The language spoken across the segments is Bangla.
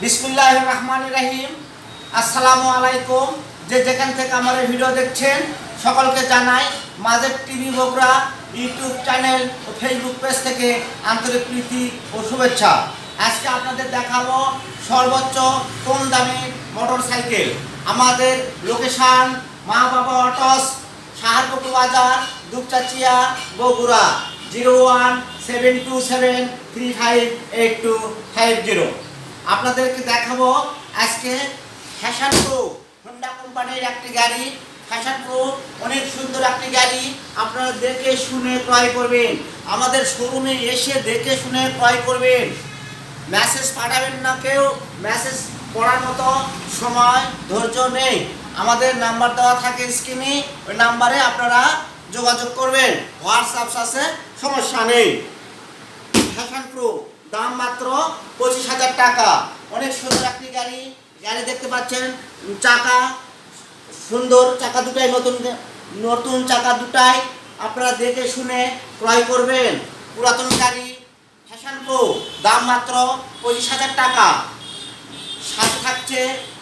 বিসমুল্লাহ রহমান রাহিম। আসসালামু আলাইকুম। যে যেখান থেকে আমার ভিডিও দেখছেন, সকলকে জানাই মাঝের টিভি বগুড়া ইউটিউব চ্যানেল ও ফেসবুক পেজ থেকে আন্তরিক প্রীতি ও শুভেচ্ছা। আজকে আপনাদের দেখাবো সর্বোচ্চ কম দামের মোটর সাইকেল আমাদের লোকেশান মা বাবা অটস, সাহারপুকুর বাজার, Dupchanchia, Bogura, zero one seven two seven three five eight two five zero. আপনাদেরকে দেখাবো আজকে ফ্যাশন প্রো হোন্ডা কোম্পানির একটি গাড়ি। ফ্যাশন প্রো অনেক সুন্দর একটি গাড়ি। আপনারা দেখে শুনে ক্রয় করবেন। আমাদের শোরুমে এসে দেখে শুনে ক্রয় করবেন। মেসেজ পাঠাবেন না কেউ। মেসেজ পড়ার মতো সময়, ধৈর্য নেই। আমাদের নাম্বার দেওয়া থাকে স্ক্রিনে ওই নাম্বারে আপনারা যোগাযোগ করবেন। হোয়াটসঅ্যাপ আছে, সমস্যা নেই। ফ্যাশন প্রো দাম মাত্র পঁচিশ হাজার টাকা। অনেক সুন্দর একটি গাড়ি। গাড়ি দেখতে পাচ্ছেন, চাকা, সুন্দর চাকা দুটাই, নতুন নতুন চাকা দুটাই আপনারা দেখে শুনে ক্রয় করবেন। পুরাতন গাড়ি, ফ্যাশন প্রো, দাম মাত্র পঁচিশ হাজার টাকা। সাথে থাকছে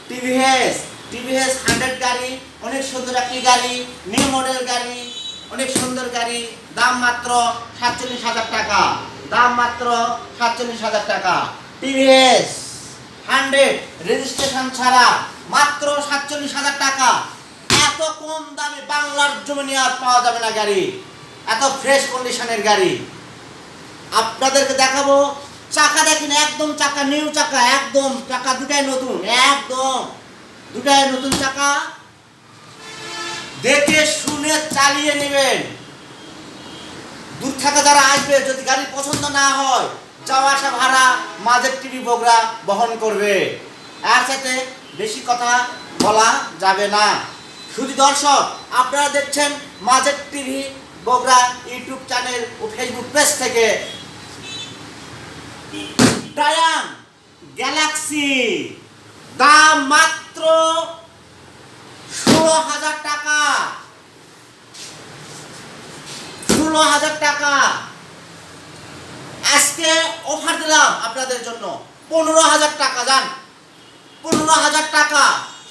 টিভিএস টিভিএস হান্ড্রেড গাড়ি, অনেক সুন্দর একটি গাড়ি, নিউ মডেল গাড়ি, অনেক সুন্দর গাড়ি, দাম মাত্র সাতচল্লিশ হাজার টাকা। দাম মাত্র সাতচল্লিশ হাজার টাকা। টিভিএস হান্ড্রেড রেজিস্ট্রেশন ছাড়া মাত্র সাতচল্লিশ হাজার টাকা। এত কম দামে বাংলার জমিনে আর পাওয়া যাবে না গাড়ি। এত ফ্রেশ কন্ডিশনের গাড়ি। আপনাদেরকে দেখাবো, চাকা দেখেন, একদম চাকা নিউ চাকা, একদম চাকা দুটাই নতুন, একদম। দুটাই নতুন চাকা। দেখে শুনে চালিয়ে নেবেন। থেকে যারা আসবে, যদি গাড়ি পছন্দ না হয়, যাওয়া আসা ভাড়া, মাঝের টিভি বগরা বহন করবে। আর সাথে বেশি কথা বলা যাবে না। শুধু দর্শক, আপনারা দেখছেন মাঝের টিভি বগরা ইউটিউব চ্যানেল ও ফেসবুক পেজ থেকে। ডায়াং গ্যালাক্সি দাম মাত্র ষোলো হাজার টাকা। ষোলো হাজার টাকা। আজকে অফার দিলাম আপনাদের জন্য। পনেরো হাজার টাকা যান পনেরো হাজার টাকা,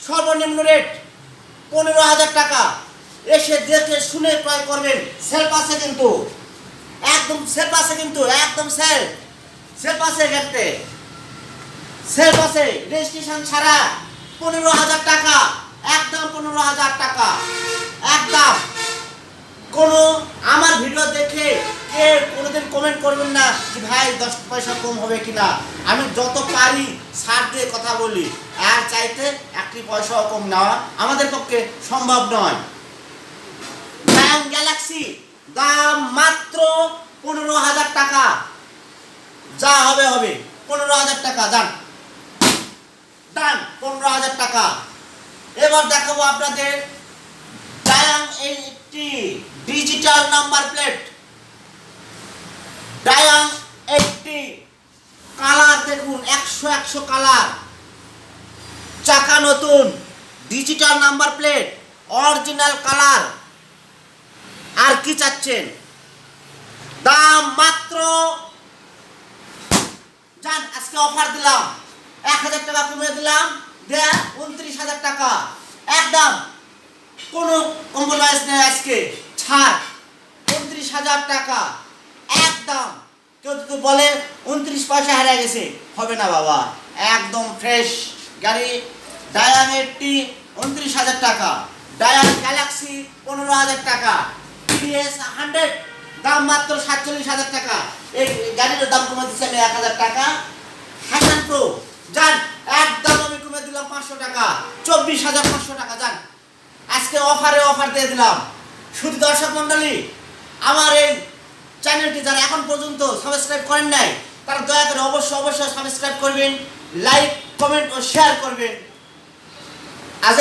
সর্বনিম্ন রেট পনেরো হাজার টাকা। এসে দেখে শুনে ক্রয় করবেন। সেল পাশে কিন্তু। একদম সেল পাশে কিন্তু, একদম সেল সেল পাশে গেতে সেল পাশে রেজিস্ট্রেশন ছাড়া পনেরো হাজার টাকা, একদম পনেরো হাজার টাকা। করবেন না যে ভাই, দশ পয়সা কম হবে কিনা? আমি যত পারি ছাড় দিয়ে কথা বলি। আর চাইতে একটি পয়সাও কম নেওয়া আমাদের পক্ষে সম্ভব নয়। গ্যালাক্সি দাম মাত্র পনেরো হাজার টাকা। যা হবে হবে। পনেরো হাজার টাকা যান ডান পনেরো হাজার টাকা। এবার দেখাবো আপনাদের digital number plate Dayang eighty colour দেখুন একশো একশো কালার। চাকা নতুন digital number plate original colour আর কি চাচ্ছেন? দাম মাত্র, যান, আজকে অফার দিলাম। এক হাজার টাকা কমিয়ে দিলাম, দেয় উনত্রিশ হাজার টাকা। একদম, কোনো কম্প্রোমাইজ নেই আজকে। ছাড়, উনত্রিশ হাজার টাকা। একদম। কেউ বলে, উনত্রিশ পয়সা হারিয়ে গেছে। হবে না বাবা। একদম ফ্রেশ গাড়ি ডায়ান এইটটি উনত্রিশ হাজার টাকা। ডায়ান গ্যালাক্সি পনেরো হাজার টাকা। টিভিএস হান্ড্রেড দাম মাত্র সাতচল্লিশ হাজার টাকা। এই গাড়ির দাম কমে দিচ্ছে আমি এক হাজার টাকা। হ্যান্ড প্রো যান, একদম আমি কমে দিলাম পাঁচশো টাকা। চব্বিশ হাজার পাঁচশো টাকা, যান। আজকে অফারে অফার দিয়ে দিলাম। শুধু দর্শক মণ্ডলী, আমার এই চ্যানেলটি যারা এখন পর্যন্ত সাবস্ক্রাইব করেন নাই, তারা দয়া করে অবশ্যই অবশ্যই সাবস্ক্রাইব করবেন লাইক কমেন্ট ও শেয়ার করবেন। আজ